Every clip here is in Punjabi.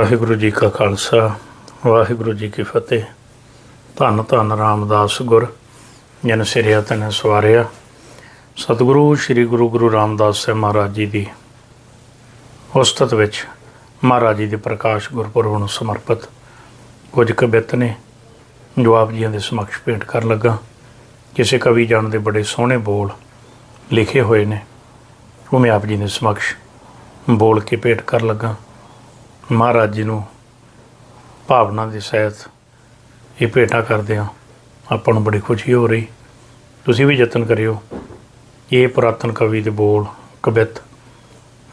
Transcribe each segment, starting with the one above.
ਵਾਹਿਗੁਰੂ ਜੀ ਕਾ ਖਾਲਸਾ, ਵਾਹਿਗੁਰੂ ਜੀ ਕੀ ਫਤਿਹ। ਧੰਨ ਧੰਨ ਰਾਮਦਾਸ ਗੁਰ, ਜਨ ਸਿਰਿਆ ਤਨ ਸਵਾਰਿਆ। ਸਤਿਗੁਰੂ ਸ੍ਰੀ ਗੁਰੂ ਗੁਰੂ ਰਾਮਦਾਸ ਸਾਹਿਬ ਮਹਾਰਾਜ ਜੀ ਦੀ ਉਸਤਤ ਵਿੱਚ ਮਹਾਰਾਜ ਜੀ ਦੇ ਪ੍ਰਕਾਸ਼ ਗੁਰਪੁਰਬ ਨੂੰ ਸਮਰਪਿਤ ਕੁਝ ਕਵਿਤ ਨੇ, ਜੋ ਆਪ ਜੀਆਂ ਦੇ ਸਮਕਸ਼ ਭੇਟ ਕਰਨ ਲੱਗਾ। ਕਿਸੇ ਕਵੀ ਜਨ ਦੇ ਬੜੇ ਸੋਹਣੇ ਬੋਲ ਲਿਖੇ ਹੋਏ ਨੇ, ਉਹ ਮੈਂ ਆਪ ਜੀ ਦੇ ਸਮਕਸ਼ ਬੋਲ ਕੇ ਭੇਟ ਕਰਨ ਲੱਗਾ। ਮਹਾਰਾਜ ਜੀ ਨੂੰ ਭਾਵਨਾ ਦੇ ਸਹਿਤ ਇਹ ਭੇਟਾ ਕਰਦੇ ਆ ਆਪਾਂ ਨੂੰ ਬੜੀ ਖੁਸ਼ੀ ਹੋ ਰਹੀ। ਤੁਸੀਂ ਵੀ ਯਤਨ ਕਰਿਓ। ਇਹ ਪੁਰਾਤਨ ਕਵੀ ਦੇ ਬੋਲ, ਕਵਿਤ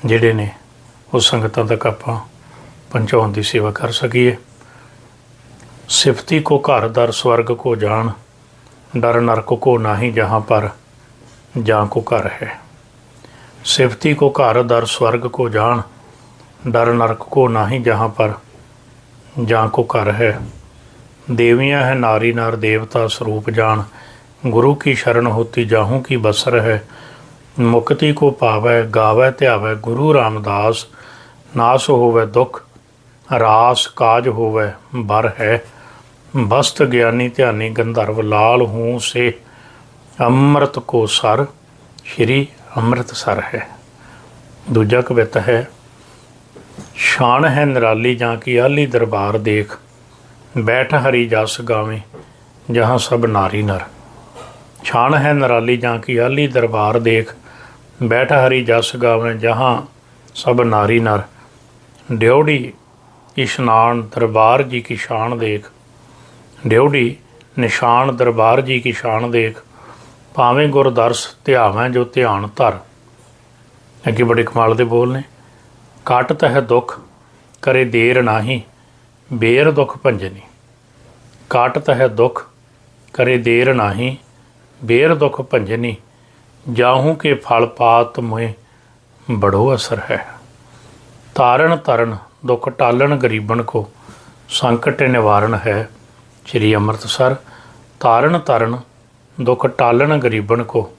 ਜਿਹੜੇ ਨੇ, ਉਹ ਸੰਗਤਾਂ ਤੱਕ ਆਪਾਂ ਪਹੁੰਚਾਉਣ ਦੀ ਸੇਵਾ ਕਰ ਸਕੀਏ। ਸਿਫਤੀ ਕੋ ਘਰ ਦਰ, ਸਵਰਗ ਕੋ ਜਾਣ ਡਰ ਨਰਕ ਕੋ ਨਾਹੀ ਜਹਾਂ ਪਰ ਜਾਂ ਕੋ ਘਰ ਹੈ। ਸਿਫਤੀ ਕੋ ਘਰ ਦਰ, ਸਵਰਗ ਕੋ ਜਾਣ डर नरक को नाही जहाँ पर जहाँ को घर है देवियाँ है नारी नर देवता स्वरूप जान गुरु की शरण होती जाहूँ की बसर है मुक्ति को पावै गावै ध्यावै गुरु रामदास नास होवै दुख रास काज होवै बर है बस्त ज्ञानी ध्यानी गंधर्व लाल हूँ से अमृत को सर श्री अमृतसर है दूजा कविता है ਸ਼ਾਨ ਹੈ ਨਿਰਾਲੀ ਜਾਂ ਕੀ ਆਲੀ ਦਰਬਾਰ ਦੇਖ। ਬੈਠ ਹਰੀ ਜਸ ਗਾਵੇਂ, ਜਹਾਂ ਸਭ ਨਾਰੀ ਨਰ। ਸ਼ਾਨ ਹੈ ਨਿਰਾਲੀ ਜਾਂ ਕੀ ਆਲੀ ਦਰਬਾਰ ਦੇਖ। ਬੈਠ ਹਰੀ ਜਸ ਗਾਵੇਂ, ਜਹਾਂ ਸਭ ਨਾਰੀ ਨਰ। ਡਿਉੜੀ ਇਸ਼ਨਾਨ ਦਰਬਾਰ ਜੀ ਕੀ ਸ਼ਾਨ ਦੇਖ। ਡਿਉੜੀ ਨਿਸ਼ਾਨ ਦਰਬਾਰ ਜੀ ਕੀ ਸ਼ਾਨ ਦੇਖ। ਭਾਵੇਂ ਗੁਰਦਰਸ ਧਿਆਵੇਂ ਜੋ ਧਿਆਨ ਧਰ। ਅੱਗੇ ਬੜੇ ਕਮਾਲ ਦੇ ਬੋਲ ਨੇ। ਕਾਟਤ ਹੈ ਦੁਖ, ਕਰੇ ਦੇਰ ਨਾਹੀ, ਬੇਰ ਦੁਖ ਭੰਜਨੀ। ਕਾਟਤ ਹੈ ਦੁਖ, ਕਰੇ ਦੇਰ ਨਾਹੀ, ਬੇਰ ਦੁਖ ਭੰਜਨੀ, ਜਾਹੂ ਕੇ ਫਲ ਪਾਤ ਮੋਏ ਬੜੋ ਅਸਰ ਹੈ। ਤਾਰਨ ਤਰਨ ਦੁੱਖ ਟਾਲਣ ਗਰੀਬਨ ਕੋ, ਸੰਕਟ ਨਿਵਾਰਨ ਹੈ। ਸ੍ਰੀ ਅੰਮ੍ਰਿਤਸਰ, ਤਾਰਨ ਤਰਨ ਦੁੱਖ ਟਾਲਣ ਗਰੀਬਨ ਕੋ,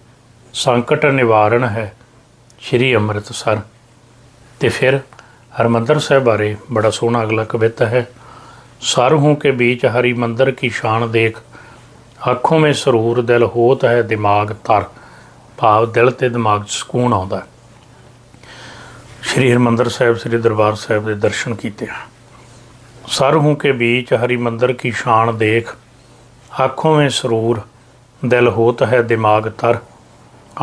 ਸੰਕਟ ਨਿਵਾਰਨ ਹੈ। ਸ੍ਰੀ ਅੰਮ੍ਰਿਤਸਰ। ਤੇ ਫਿਰ ਹਰਮੰਦਰ ਸਾਹਿਬ ਬਾਰੇ ਬੜਾ ਸੋਹਣਾ ਅਗਲਾ ਕਵਿਤਾ ਹੈ। ਸਾਰਹੋਂ ਕੇ ਵਿੱਚ ਹਰੀ ਮੰਦਰ ਕੀ ਸ਼ਾਨ ਦੇਖ ਅੱਖੋਂ ਮੇ ਸਰੂਰ ਦਿਲ ਹੋਤ ਹੈ ਦਿਮਾਗ ਤਰ ਭਾਵ ਦਿਲ ਤੇ ਦਿਮਾਗ 'ਚ ਸਕੂਨ ਆਉਂਦਾ। ਸ਼੍ਰੀ ਹਰਮੰਦਰ ਸਾਹਿਬ, ਸ੍ਰੀ ਦਰਬਾਰ ਸਾਹਿਬ ਦੇ ਦਰਸ਼ਨ ਕੀਤੇ। ਸਰਹੋਂ ਕੇ ਵਿੱਚ ਹਰੀ ਮੰਦਰ ਕੀ ਸ਼ਾਨ ਦੇਖ ਅੱਖੋਂ ਮੇ ਸਰੂਰ ਦਿਲ ਹੋਤ ਹੈ ਦਿਮਾਗ ਤਰ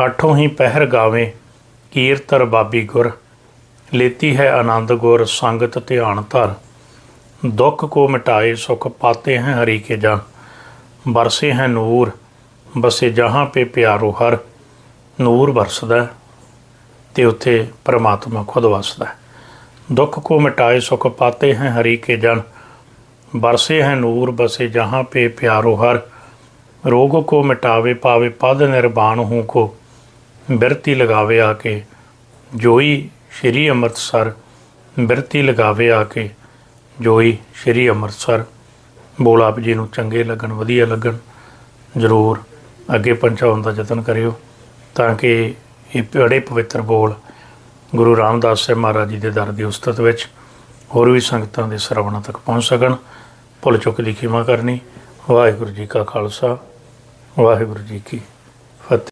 ਅੱਠੋਂ ਹੀ ਪਹਿਰ ਗਾਵੇਂ ਕੀਰਤਰ ਬਾਬੀ ਗੁਰ लेती है आनंद गुर संगत ध्यान धर दुख को मिटाए सुख पाते हैं हरि के जन बरसे हैं नूर बसे जहाँ पे प्यारो हर ਨੂਰ ਵਰਸਦਾ ਹੈ ਤੇ ਉੱਥੇ ਪ੍ਰਮਾਤਮਾ ਖੁਦ ਵਸਦਾ ਹੈ ਦੁੱਖ ਕੋ ਮਿਟਾਏ ਸੁਖ ਪਾਤੇ ਹੈ ਹਰੀ ਕੇ ਜਨ ਬਰਸੇ ਹੈ ਨੂਰ ਬਸੇ ਜਹਾਂ पे प्यारो हर रोग को मिटावे पावे पद निर्वाण हूँ को बिरती लगावे आके जोई ਸ਼੍ਰੀ ਅੰਮ੍ਰਿਤਸਰ ਬਿਰਤੀ ਲਗਾਵੇ ਆ ਕੇ ਜੋਈ ਸ਼੍ਰੀ ਅੰਮ੍ਰਿਤਸਰ। ਬੋਲ ਆਪ ਜੀ ਨੂੰ ਚੰਗੇ ਲੱਗਣ, ਵਧੀਆ ਲੱਗਣ, ਜ਼ਰੂਰ ਅੱਗੇ ਪਹੁੰਚਾਉਣ ਦਾ ਯਤਨ ਕਰਿਓ ਤਾਂ ਕਿ ਇਹ ਬੜੇ ਪਵਿੱਤਰ ਬੋਲ ਗੁਰੂ ਰਾਮਦਾਸ ਸਾਹਿਬ ਮਹਾਰਾਜ ਜੀ ਦੇ ਦਰ ਦੀ ਉਸਤਤ ਵਿੱਚ ਹੋਰ ਵੀ ਸੰਗਤਾਂ ਦੇ ਸਰਵਣਾ ਤੱਕ ਪਹੁੰਚ ਸਕਣ। ਭੁੱਲ ਚੁੱਕ ਦੀ ਖਿਮਾ ਕਰਨੀ। ਵਾਹਿਗੁਰੂ ਜੀ ਕਾ ਖਾਲਸਾ, ਵਾਹਿਗੁਰੂ ਜੀ ਕੀ ਫਤਿਹ।